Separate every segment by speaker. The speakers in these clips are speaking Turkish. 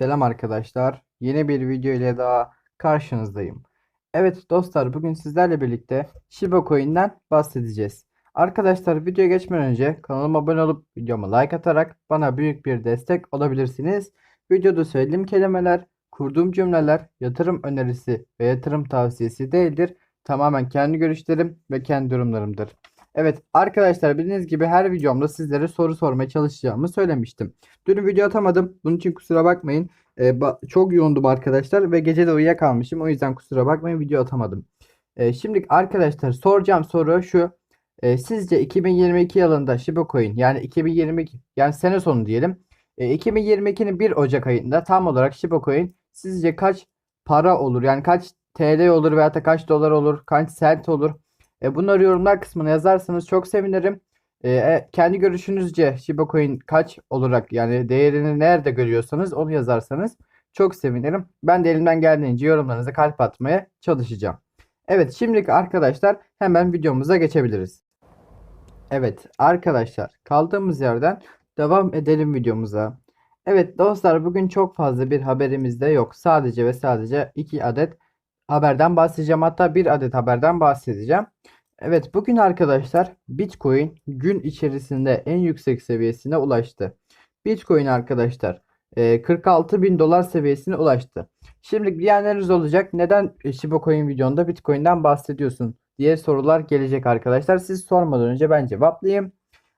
Speaker 1: Selam arkadaşlar. Yeni bir video ile daha karşınızdayım. Evet dostlar bugün sizlerle birlikte Shiba Coin'den bahsedeceğiz. Arkadaşlar videoya geçmeden önce kanalıma abone olup videoma like atarak bana büyük bir destek olabilirsiniz. Videoda söylediğim kelimeler, kurduğum cümleler yatırım önerisi ve yatırım tavsiyesi değildir. Tamamen kendi görüşlerim ve kendi yorumlarımdır. Evet arkadaşlar bildiğiniz gibi her videomda sizlere soru sormaya çalışacağımı söylemiştim. Dün video atamadım. Bunun için kusura bakmayın. Ee, ba- çok yoğundum arkadaşlar ve gece de uyuyakalmışım. O yüzden kusura bakmayın video atamadım. Ee, şimdi arkadaşlar soracağım soru şu. Ee, sizce 2022 yılında Shiba Coin yani 2022 yani sene sonu diyelim. E, 2022'nin 1 Ocak ayında tam olarak Shiba Coin sizce kaç para olur? Yani kaç TL olur veya da kaç dolar olur? Kaç sent olur? E, bunları yorumlar kısmına yazarsanız çok sevinirim. E, e, kendi görüşünüzce Shiba Coin kaç olarak yani değerini nerede görüyorsanız onu yazarsanız çok sevinirim. Ben de elimden geldiğince yorumlarınıza kalp atmaya çalışacağım. Evet şimdilik arkadaşlar hemen videomuza geçebiliriz. Evet arkadaşlar kaldığımız yerden devam edelim videomuza. Evet dostlar bugün çok fazla bir haberimiz de yok. Sadece ve sadece 2 adet haberden bahsedeceğim. Hatta bir adet haberden bahsedeceğim. Evet bugün arkadaşlar Bitcoin gün içerisinde en yüksek seviyesine ulaştı. Bitcoin arkadaşlar e, 46 bin dolar seviyesine ulaştı. Şimdi diyenleriniz olacak neden Shiba Coin videonda Bitcoin'den bahsediyorsun diye sorular gelecek arkadaşlar. Siz sormadan önce ben cevaplayayım.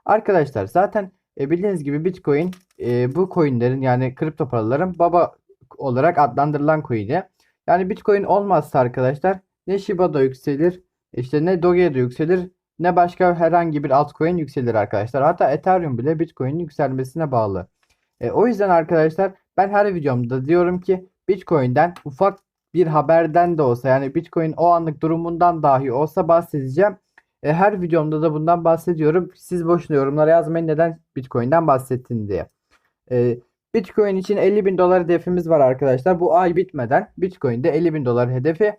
Speaker 1: Arkadaşlar zaten e, bildiğiniz gibi Bitcoin e, bu coinlerin yani kripto paraların baba olarak adlandırılan coin'i. Yani Bitcoin olmazsa arkadaşlar ne Shiba da yükselir işte ne Doge de yükselir ne başka herhangi bir altcoin yükselir arkadaşlar. Hatta Ethereum bile Bitcoin'in yükselmesine bağlı. E, o yüzden arkadaşlar ben her videomda diyorum ki Bitcoin'den ufak bir haberden de olsa yani Bitcoin o anlık durumundan dahi olsa bahsedeceğim. E, her videomda da bundan bahsediyorum. Siz boşuna yorumlara yazmayın neden Bitcoin'den bahsettin diye. E, Bitcoin için 50 bin dolar hedefimiz var arkadaşlar. Bu ay bitmeden Bitcoin'de 50 bin dolar hedefi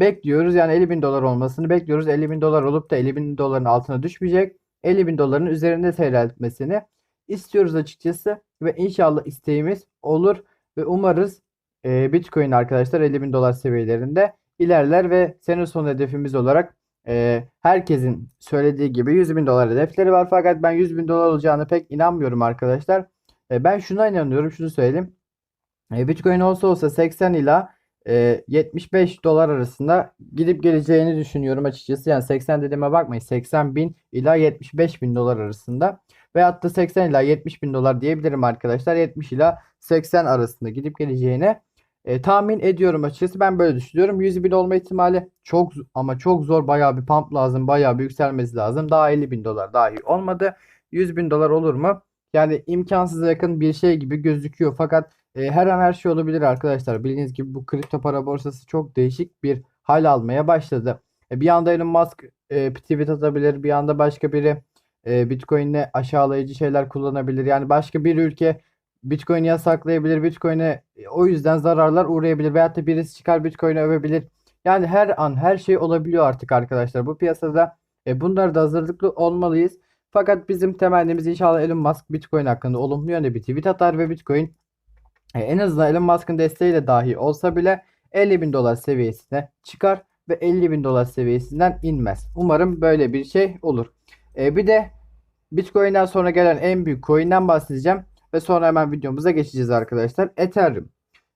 Speaker 1: bekliyoruz. Yani 50 bin dolar olmasını bekliyoruz. 50 bin dolar olup da 50 bin doların altına düşmeyecek. 50 bin doların üzerinde seyretmesini istiyoruz açıkçası. Ve inşallah isteğimiz olur. Ve umarız e, Bitcoin arkadaşlar 50 bin dolar seviyelerinde ilerler ve sene sonu hedefimiz olarak e, herkesin söylediği gibi 100 bin dolar hedefleri var. Fakat ben 100 bin dolar olacağını pek inanmıyorum arkadaşlar. E, ben şuna inanıyorum, şunu söyleyeyim. E, Bitcoin olsa olsa 80 ila e, 75 dolar arasında gidip geleceğini düşünüyorum açıkçası. Yani 80 dediğime bakmayın. 80 bin ila 75 bin dolar arasında. Veyahut da 80 ila 70 bin dolar diyebilirim arkadaşlar. 70 ila 80 arasında gidip geleceğine e, tahmin ediyorum açıkçası. Ben böyle düşünüyorum. 100 bin olma ihtimali çok ama çok zor. Bayağı bir pump lazım. Bayağı bir yükselmesi lazım. Daha 50 bin dolar dahi olmadı. 100 bin dolar olur mu? Yani imkansıza yakın bir şey gibi gözüküyor. Fakat e, her an her şey olabilir arkadaşlar. Bildiğiniz gibi bu kripto para borsası çok değişik bir hal almaya başladı. E, bir anda Elon Musk e, tweet atabilir. Bir anda başka biri e, Bitcoin'le aşağılayıcı şeyler kullanabilir. Yani başka bir ülke Bitcoin'i yasaklayabilir. Bitcoin'e e, o yüzden zararlar uğrayabilir. Veyahut da birisi çıkar Bitcoin'i övebilir. Yani her an her şey olabiliyor artık arkadaşlar. Bu piyasada e, bunlara da hazırlıklı olmalıyız. Fakat bizim temennimiz inşallah Elon Musk Bitcoin hakkında olumlu yönde bir tweet atar ve Bitcoin e, en azından Elon Musk'ın desteğiyle dahi olsa bile 50 bin dolar seviyesine çıkar ve 50 bin dolar seviyesinden inmez. Umarım böyle bir şey olur. E, bir de Bitcoin'den sonra gelen en büyük coin'den bahsedeceğim ve sonra hemen videomuza geçeceğiz arkadaşlar. Ethereum.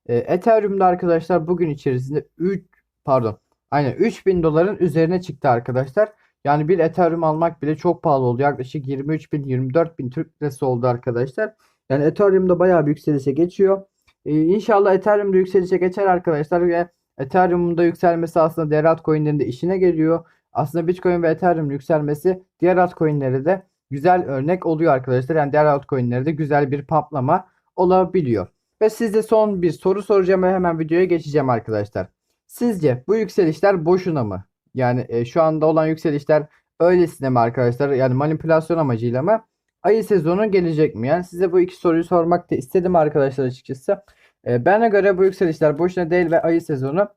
Speaker 1: E, Ethereum'da arkadaşlar bugün içerisinde 3 pardon aynen 3000 doların üzerine çıktı arkadaşlar. Yani bir Ethereum almak bile çok pahalı oldu. Yaklaşık 23 bin 24 bin Türk lirası oldu arkadaşlar. Yani Ethereum'da bayağı bir yükselişe geçiyor. Ee, inşallah Ethereum'da yükselişe geçer arkadaşlar ve Ethereum'da yükselmesi aslında diğer altcoin'lerin de işine geliyor. Aslında Bitcoin ve Ethereum yükselmesi diğer altcoin'lere de güzel örnek oluyor arkadaşlar. Yani diğer altcoin'lere de güzel bir patlama olabiliyor. Ve size son bir soru soracağım ve hemen videoya geçeceğim arkadaşlar. Sizce bu yükselişler boşuna mı? Yani e, şu anda olan yükselişler öylesine mi arkadaşlar? Yani manipülasyon amacıyla mı? Ayı sezonu gelecek mi? Yani size bu iki soruyu sormak da istedim arkadaşlar açıkçası. E, bana göre bu yükselişler boşuna değil ve ayı sezonu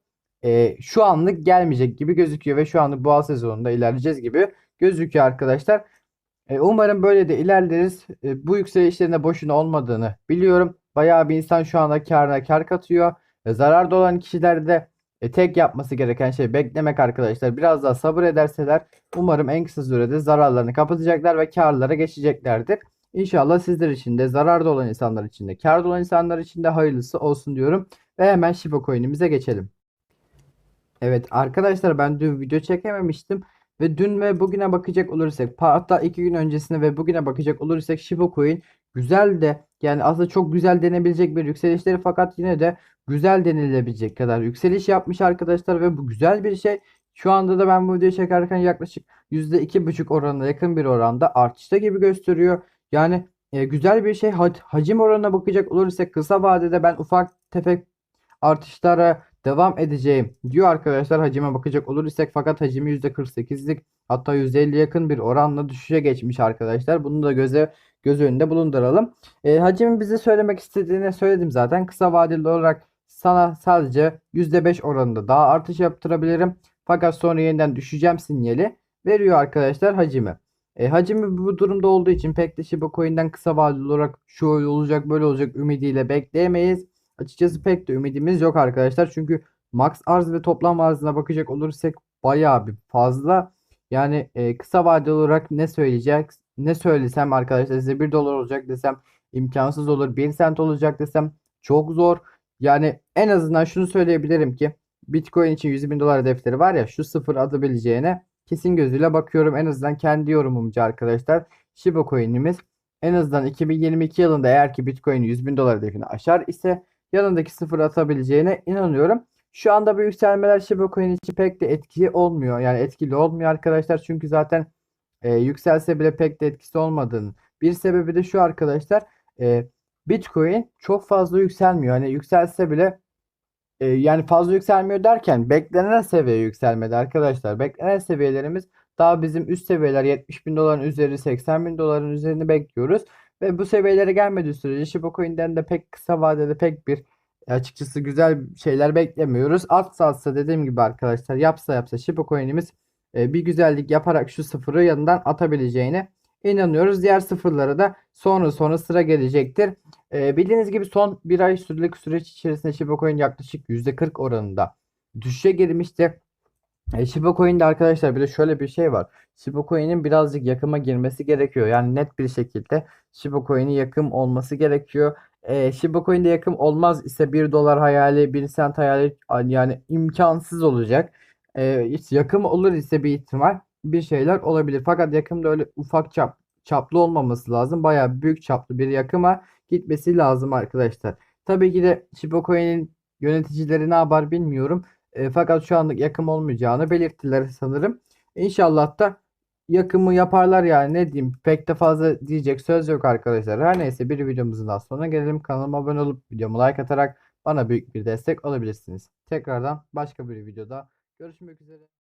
Speaker 1: e, şu anlık gelmeyecek gibi gözüküyor ve şu anlık boğa sezonunda ilerleyeceğiz gibi gözüküyor arkadaşlar. E, umarım böyle de ilerleriz. E, bu yükselişlerin de boşuna olmadığını biliyorum. bayağı bir insan şu anda karına kar katıyor. Ve zararda olan kişiler de e, tek yapması gereken şey beklemek arkadaşlar. Biraz daha sabır ederseler umarım en kısa sürede zararlarını kapatacaklar ve karlara geçeceklerdir. İnşallah sizler için de zararda olan insanlar için de karda olan insanlar için de hayırlısı olsun diyorum. Ve hemen Shiba Coin'imize geçelim. Evet arkadaşlar ben dün video çekememiştim. Ve dün ve bugüne bakacak olursak hatta iki gün öncesine ve bugüne bakacak olursak Shiba Coin güzel de yani aslında çok güzel denebilecek bir yükselişleri fakat yine de güzel denilebilecek kadar yükseliş yapmış arkadaşlar ve bu güzel bir şey. Şu anda da ben bu videoyu çekerken yaklaşık %2,5 oranına yakın bir oranda artışta gibi gösteriyor. Yani e, güzel bir şey. Ha- hacim oranına bakacak olursak kısa vadede ben ufak tefek artışlara devam edeceğim diyor arkadaşlar. Hacime bakacak olursak fakat hacimi %48'lik hatta %50 yakın bir oranla düşüşe geçmiş arkadaşlar. Bunu da göze göz önünde bulunduralım. E, hacimi bize söylemek istediğini söyledim zaten. Kısa vadeli olarak sana sadece %5 oranında daha artış yaptırabilirim. Fakat sonra yeniden düşeceğim sinyali veriyor arkadaşlar hacimi. E, hacimi bu durumda olduğu için pek de Shiba Coin'den kısa vadeli olarak şöyle olacak böyle olacak ümidiyle bekleyemeyiz. Açıkçası pek de ümidimiz yok arkadaşlar. Çünkü max arz ve toplam arzına bakacak olursak bayağı bir fazla. Yani e, kısa vadeli olarak ne söyleyecek ne söylesem arkadaşlar size 1 dolar olacak desem imkansız olur. 1 sent olacak desem çok zor. Yani en azından şunu söyleyebilirim ki Bitcoin için 100 bin dolar hedefleri var ya şu sıfır atabileceğine kesin gözüyle bakıyorum. En azından kendi yorumumca arkadaşlar Shiba Coin'imiz en azından 2022 yılında eğer ki Bitcoin 100 bin dolar hedefini aşar ise yanındaki sıfır atabileceğine inanıyorum. Şu anda bu yükselmeler Shiba Coin için pek de etkili olmuyor. Yani etkili olmuyor arkadaşlar. Çünkü zaten e, yükselse bile pek de etkisi olmadığını. Bir sebebi de şu arkadaşlar. E, Bitcoin çok fazla yükselmiyor. Hani yükselse bile e, yani fazla yükselmiyor derken beklenen seviye yükselmedi arkadaşlar. Beklenen seviyelerimiz daha bizim üst seviyeler 70 bin doların üzeri 80 bin doların üzerini bekliyoruz. Ve bu seviyelere gelmediği sürece Shiba Coin'den de pek kısa vadede pek bir açıkçası güzel şeyler beklemiyoruz. Atsa atsa dediğim gibi arkadaşlar yapsa yapsa Shiba Coin'imiz bir güzellik yaparak şu sıfırı yanından atabileceğine inanıyoruz. Diğer sıfırlara da sonra sonra sıra gelecektir. E, bildiğiniz gibi son bir ay sürelik süreç içerisinde Shiba yaklaşık %40 oranında düşüşe girmişti. E, Shiba Coin'de arkadaşlar bir de şöyle bir şey var. Shiba Coin'in birazcık yakıma girmesi gerekiyor. Yani net bir şekilde Shiba Coin'in yakım olması gerekiyor. E, Shiba Coin'de yakım olmaz ise 1 dolar hayali 1 sent hayali yani imkansız olacak. E, hiç yakım olur ise bir ihtimal bir şeyler olabilir. Fakat yakımda öyle ufak çap çaplı olmaması lazım. Bayağı büyük çaplı bir yakıma gitmesi lazım arkadaşlar. Tabii ki de Shiba Coin'in yöneticileri ne yapar bilmiyorum. E, fakat şu anlık yakım olmayacağını belirttiler sanırım. İnşallah da yakımı yaparlar yani ne diyeyim pek de fazla diyecek söz yok arkadaşlar. Her neyse bir videomuzun daha sonuna gelelim. Kanalıma abone olup videomu like atarak bana büyük bir destek olabilirsiniz. Tekrardan başka bir videoda görüşmek üzere.